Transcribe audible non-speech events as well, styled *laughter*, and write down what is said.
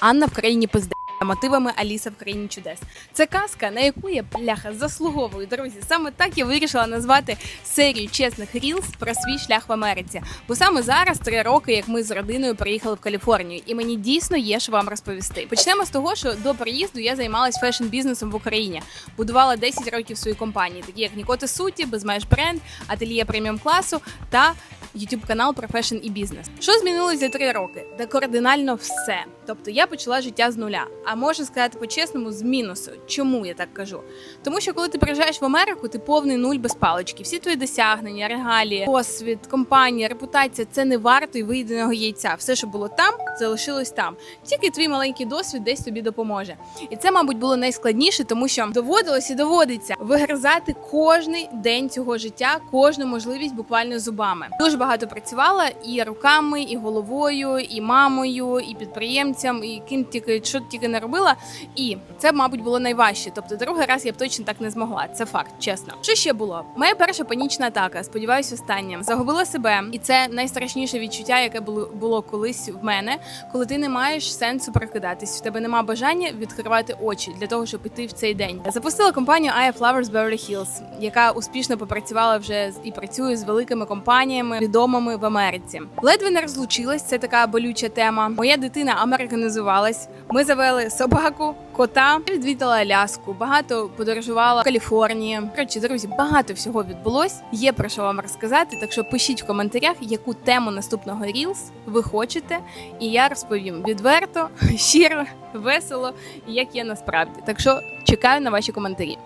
Анна в країні пизде. Мотивами Аліса в країні чудес. Це казка, на яку я бляха заслуговую. Друзі, саме так я вирішила назвати серію чесних рілс про свій шлях в Америці. Бо саме зараз три роки, як ми з родиною приїхали в Каліфорнію, і мені дійсно є що вам розповісти. Почнемо з того, що до приїзду я займалась фешн-бізнесом в Україні. Будувала 10 років свої компанії, такі як Нікоти Суті, Безмеж Бренд, Ательє преміум класу та youtube канал про фешн і бізнес. Що змінилось за три роки? Та кардинально все. Тобто я почала життя з нуля. А можна сказати по-чесному, з мінусу. Чому я так кажу? Тому що коли ти приїжджаєш в Америку, ти повний нуль без палички. Всі твої досягнення, регалії, досвід, компанія, репутація це не варто й виїденого яйця. Все, що було там, залишилось там. Тільки твій маленький досвід десь тобі допоможе. І це, мабуть, було найскладніше, тому що доводилось і доводиться вигризати кожний день цього життя, кожну можливість буквально зубами. Дуже багато працювала і руками, і головою, і мамою, і підприємцям, і ким тільки що тільки не робила. І це, мабуть, було найважче. Тобто, другий раз я б точно так не змогла. Це факт, чесно. Що ще було? Моя перша панічна атака. Сподіваюсь, остання загубила себе, і це найстрашніше відчуття, яке було було колись в мене, коли ти не маєш сенсу прокидатись. В тебе нема бажання відкривати очі для того, щоб іти в цей день. Запустила компанію Have Flowers Beverly Hills, яка успішно попрацювала вже і працює з великими компаніями, відомими в Америці. Ледве не розлучилась. Це така болюча тема. Моя дитина американізувалась. Ми завели собаку, кота, відвідала Аляску, багато подорожувала в Каліфорнії. Коротше, друзі, багато всього відбулось. Є про що вам розказати. Так що пишіть в коментарях, яку тему наступного Reels ви хочете, і я розповім відверто, *laughs* щиро, весело як є насправді. Так що чекаю на ваші коментарі.